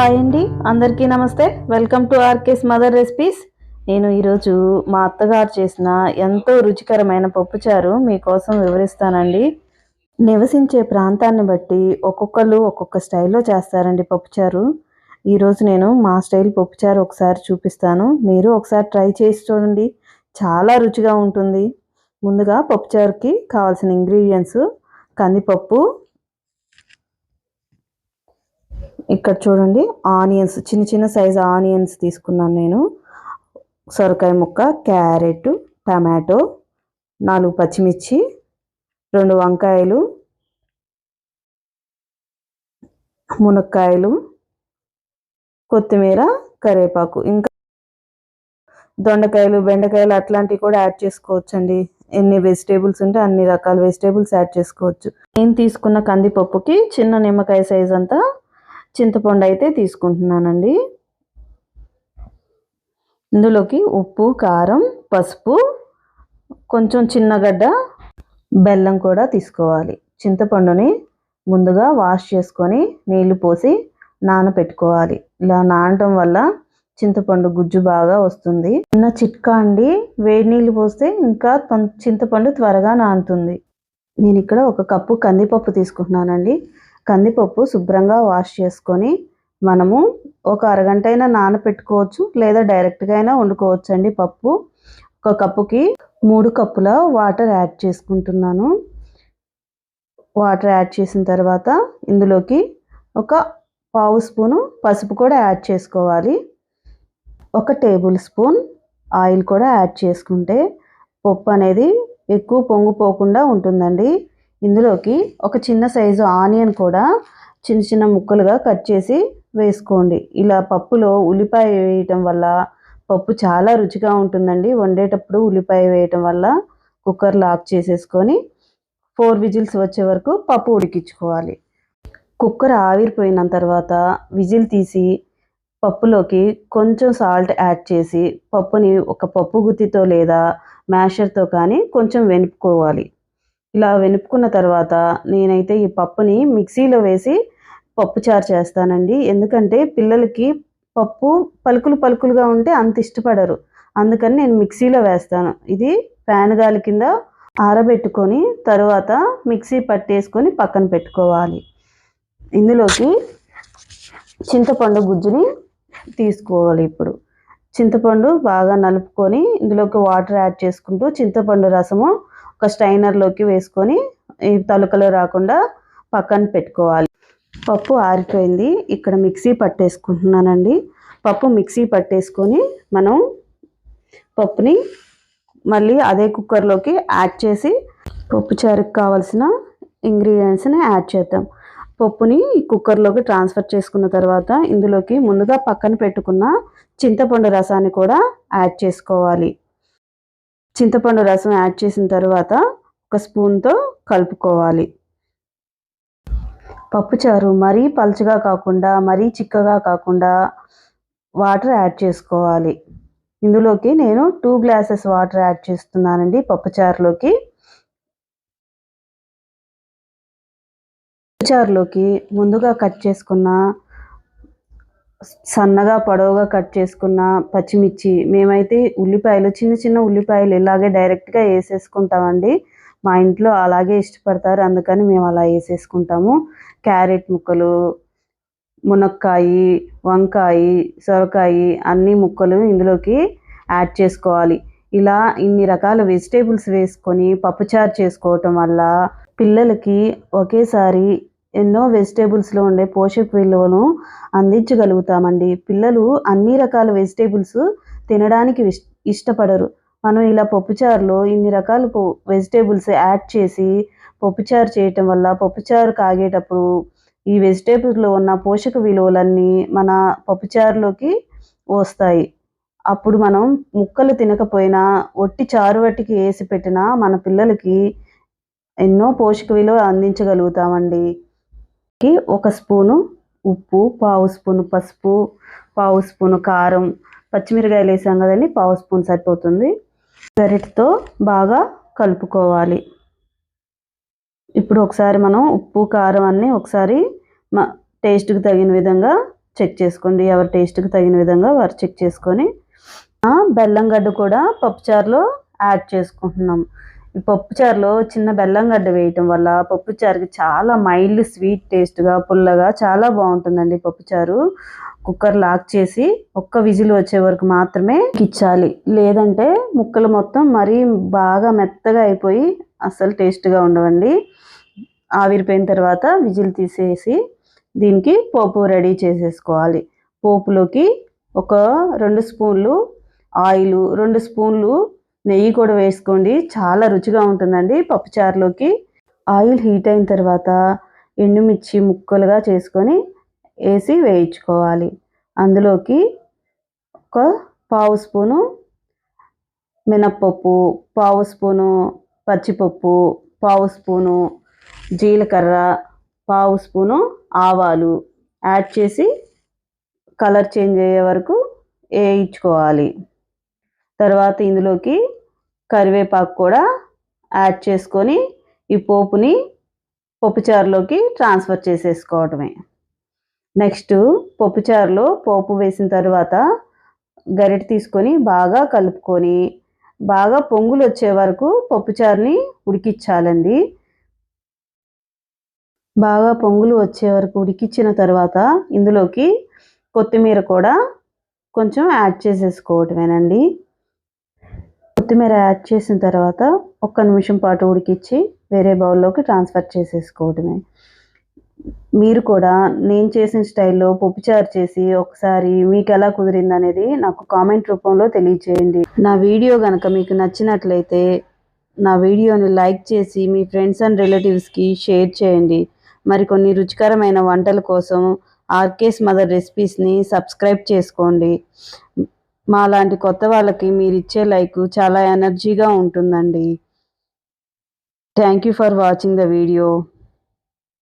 Hi అండి. అందరికీ నమస్తే. Welcome to RK's mother recipes. నేను ఈరోజు మా అత్తగారు చేసిన ఎంతో రుచికరమైన పప్పుచారు మీకోసం వివరిస్తానండి. నివసించే ప్రాంతాన్ని బట్టి ఒక్కొక్కరు ఒక్కొక్క స్టైల్లో చేస్తారండి పప్పుచారు. ఈరోజు నేను మా స్టైల్ పప్పుచారు ఒకసారి చూపిస్తాను. మీరు ఒకసారి ట్రై చేసి చూడండి. చాలా రుచిగా ఉంటుంది. ముందుగా పప్పుచారుకి కావాల్సిన ఇంగ్రీడియంట్స్ కందిపప్పు ఇక్కడ చూడండి ఆనియన్స్ చిన్న చిన్న సైజు ఆనియన్స్ తీసుకున్నాను నేను. సొరకాయ ముక్క క్యారెట్ టమాటో నాలుగు పచ్చిమిర్చి రెండు వంకాయలు మునక్కాయలు కొత్తిమీర కరివేపాకు. ఇంకా దొండకాయలు బెండకాయలు అట్లాంటివి కూడా యాడ్ చేసుకోవచ్చండి. ఎన్ని వెజిటేబుల్స్ ఉంటే అన్ని రకాల వెజిటేబుల్స్ యాడ్ చేసుకోవచ్చు. నేను తీసుకున్న కందిపప్పుకి చిన్న నిమ్మకాయ సైజ్ అంతా చింతపండు అయితే తీసుకుంటున్నానండి. ఇందులోకి ఉప్పు కారం పసుపు కొంచెం చిన్నగడ్డ బెల్లం కూడా తీసుకోవాలి. చింతపండుని ముందుగా వాష్ చేసుకొని నీళ్ళు పోసి నానపెట్టుకోవాలి. ఇలా నానటం వల్ల చింతపండు గుజ్జు బాగా వస్తుంది. చిన్న చిట్కా అండి. వేడి నీళ్ళు పోస్తే ఇంకా చింతపండు త్వరగా నానుతుంది. నేను ఇక్కడ ఒక కప్పు కందిపప్పు తీసుకుంటున్నానండి. కందిపప్పు శుభ్రంగా వాష్ చేసుకొని మనము ఒక అరగంట అయినా నానపెట్టుకోవచ్చు లేదా డైరెక్ట్గా అయినా వండుకోవచ్చు అండి పప్పు. ఒక కప్పుకి మూడు కప్పుల వాటర్ యాడ్ చేసుకుంటున్నాను. వాటర్ యాడ్ చేసిన తర్వాత ఇందులోకి ఒక పావు స్పూను పసుపు కూడా యాడ్ చేసుకోవాలి. ఒక టేబుల్ స్పూన్ ఆయిల్ కూడా యాడ్ చేసుకుంటే పప్పు అనేది ఎక్కువ పొంగిపోకుండా ఉంటుందండి. ఇందులోకి ఒక చిన్న సైజు ఆనియన్ కూడా చిన్న చిన్న ముక్కలుగా కట్ చేసి వేసుకోండి. ఇలా పప్పులో ఉల్లిపాయ వేయటం వల్ల పప్పు చాలా రుచిగా ఉంటుందండి. వండేటప్పుడు ఉల్లిపాయ వేయటం వల్ల కుక్కర్ లాక్ చేసేసుకొని ఫోర్ విజిల్స్ వచ్చే వరకు పప్పు ఉడికించుకోవాలి. కుక్కర్ ఆవిరిపోయిన తర్వాత విజిల్ తీసి పప్పులోకి కొంచెం సాల్ట్ యాడ్ చేసి పప్పుని ఒక పప్పు గుత్తితో లేదా మ్యాషర్తో కానీ కొంచెం వెనుపుకోవాలి ఇలా వెనుపుకున్న తర్వాత నేనైతే ఈ పప్పుని మిక్సీలో వేసి పప్పు చారు చేస్తానండి. ఎందుకంటే పిల్లలకి పప్పు పలుకులు పలుకులుగా ఉంటే అంత ఇష్టపడరు. అందుకని నేను మిక్సీలో వేస్తాను. ఇది ఫ్యాన్ గాలి కింద ఆరబెట్టుకొని తర్వాత మిక్సీ పట్టేసుకొని పక్కన పెట్టుకోవాలి. ఇందులోకి చింతపండు గుజ్జుని తీసుకోవాలి ఇప్పుడు. చింతపండు బాగా నలుపుకొని ఇందులోకి వాటర్ యాడ్ చేసుకుంటూ చింతపండు రసము ఒక స్టైనర్లోకి వేసుకొని ఈ తలుకలు రాకుండా పక్కన పెట్టుకోవాలి. పప్పు ఆరిపోయింది. ఇక్కడ మిక్సీ పట్టేసుకుంటున్నానండి. పప్పు మిక్సీ పట్టేసుకొని మనం పప్పుని మళ్ళీ అదే కుక్కర్లోకి యాడ్ చేసి పప్పు చారుకు కావాల్సిన ఇంగ్రీడియంట్స్ని యాడ్ చేద్దాం. పప్పుని కుక్కర్లోకి ట్రాన్స్ఫర్ చేసుకున్న తర్వాత ఇందులోకి ముందుగా పక్కన పెట్టుకున్న చింతపండు రసాన్ని కూడా యాడ్ చేసుకోవాలి. చింతపండు రసం యాడ్ చేసిన తర్వాత ఒక స్పూన్తో కలుపుకోవాలి. పప్పుచారు మరీ పలుచగా కాకుండా మరీ చిక్కగా కాకుండా వాటర్ యాడ్ చేసుకోవాలి. ఇందులోకి నేను టూ గ్లాసెస్ వాటర్ యాడ్ చేస్తున్నానండి పప్పుచారులోకి పప్పుచారులోకి ముందుగా కట్ చేసుకున్న సన్నగా పొడవుగా కట్ చేసుకున్న పచ్చిమిర్చి. మేమైతే ఉల్లిపాయలు చిన్న చిన్న ఉల్లిపాయలు ఇలాగే డైరెక్ట్గా వేసేసుకుంటామండి. మా ఇంట్లో అలాగే ఇష్టపడతారు అందుకని మేము అలా వేసేసుకుంటాము. క్యారెట్ ముక్కలు మునక్కాయ వంకాయ సొరకాయ అన్ని ముక్కలు ఇందులోకి యాడ్ చేసుకోవాలి. ఇలా ఇన్ని రకాల వెజిటేబుల్స్ వేసుకొని పప్పుచారు చేసుకోవటం వల్ల పిల్లలకి ఒకేసారి ఎన్నో వెజిటేబుల్స్లో ఉండే పోషక విలువను అందించగలుగుతామండి. పిల్లలు అన్ని రకాల వెజిటేబుల్స్ తినడానికి ఇష్టపడరు. మనం ఇలా పప్పుచారులో ఇన్ని రకాల వెజిటేబుల్స్ యాడ్ చేసి పప్పుచారు చేయటం వల్ల పప్పుచారు కాగేటప్పుడు ఈ వెజిటేబుల్స్లో ఉన్న పోషక విలువలన్నీ మన పప్పుచారులోకి వస్తాయి. అప్పుడు మనం ముక్కలు తినకపోయినా ఒట్టి చారు వట్టికి వేసి పెట్టినా మన పిల్లలకి ఎన్నో పోషక విలువ అందించగలుగుతామండి. ఒక స్పూను ఉప్పు పావు స్పూను పసుపు పావు స్పూను కారం పచ్చిమిరకాయలు వేసాం కదండి పావు స్పూన్ సరిపోతుంది. గరిటతో బాగా కలుపుకోవాలి. ఇప్పుడు ఒకసారి మనం ఉప్పు కారం అన్నీ ఒకసారి టేస్ట్కి తగిన విధంగా చెక్ చేసుకోండి. ఎవరి టేస్ట్కి తగిన విధంగా వారు చెక్ చేసుకొని బెల్లం గడ్డ కూడా పప్పుచారులో యాడ్ చేసుకుంటున్నాం. పప్పుచారులో చిన్న బెల్లం గడ్డ వేయటం వల్ల పప్పుచారుకి చాలా మైల్డ్ స్వీట్ టేస్ట్గా పుల్లగా చాలా బాగుంటుందండి పప్పుచారు కుక్కర్ లాక్ చేసి ఒక్క విజిల్ వచ్చే వరకు మాత్రమే ఇచ్చాలి. లేదంటే ముక్కలు మొత్తం మరీ బాగా మెత్తగా అయిపోయి అస్సలు టేస్ట్గా ఉండవండి. ఆవిరిపోయిన తర్వాత విజిల్ తీసేసి దీనికి పోపు రెడీ చేసేసుకోవాలి. పోపులోకి ఒక రెండు స్పూన్లు ఆయిల్ రెండు స్పూన్లు నెయ్యి కూడా వేసుకోండి. చాలా రుచిగా ఉంటుందండి పప్పుచారులోకి. ఆయిల్ హీట్ అయిన తర్వాత ఎండుమిర్చి ముక్కలుగా చేసుకొని వేసి వేయించుకోవాలి. అందులోకి ఒక పావు స్పూను మినప్పప్పు పావు స్పూను పచ్చిపప్పు పావు స్పూను జీలకర్ర పావు స్పూను ఆవాలు యాడ్ చేసి కలర్ చేంజ్ అయ్యే వరకు వేయించుకోవాలి. తర్వాత ఇందులోకి కరివేపాకు కూడా యాడ్ చేసుకొని ఈ పోపుని పప్పుచారులోకి ట్రాన్స్ఫర్ చేసేసుకోవటమే. నెక్స్ట్ పప్పుచారులో పోపు వేసిన తర్వాత గరిటె తీసుకొని బాగా కలుపుకొని బాగా పొంగులు వచ్చే వరకు పప్పుచారుని ఉడికించాలండి. బాగా పొంగులు వచ్చే వరకు ఉడికించిన తర్వాత ఇందులోకి కొత్తిమీర కూడా కొంచెం యాడ్ చేసేసుకోవటమేనండి. కొత్తిమీర యాడ్ చేసిన తర్వాత ఒక్క నిమిషం పాటు ఉడికించి వేరే బౌల్లోకి ట్రాన్స్ఫర్ చేసేసుకోవటమే మీరు కూడా నేను చేసిన స్టైల్లో పప్పుచారు చేసి ఒకసారి మీకు ఎలా కుదిరింది అనేది నాకు కామెంట్ రూపంలో తెలియచేయండి. నా వీడియో కనుక మీకు నచ్చినట్లయితే నా వీడియోని లైక్ చేసి మీ ఫ్రెండ్స్ అండ్ రిలేటివ్స్కి షేర్ చేయండి. మరికొన్ని రుచికరమైన వంటల కోసం ఆర్కేస్ మదర్ రెసిపీస్ని సబ్స్క్రైబ్ చేసుకోండి. మా లాంటి కొత్త వాళ్ళకి మీరు ఇచ్చే లైక్ చాలా ఎనర్జీగా ఉంటుందండి. Thank you for watching the video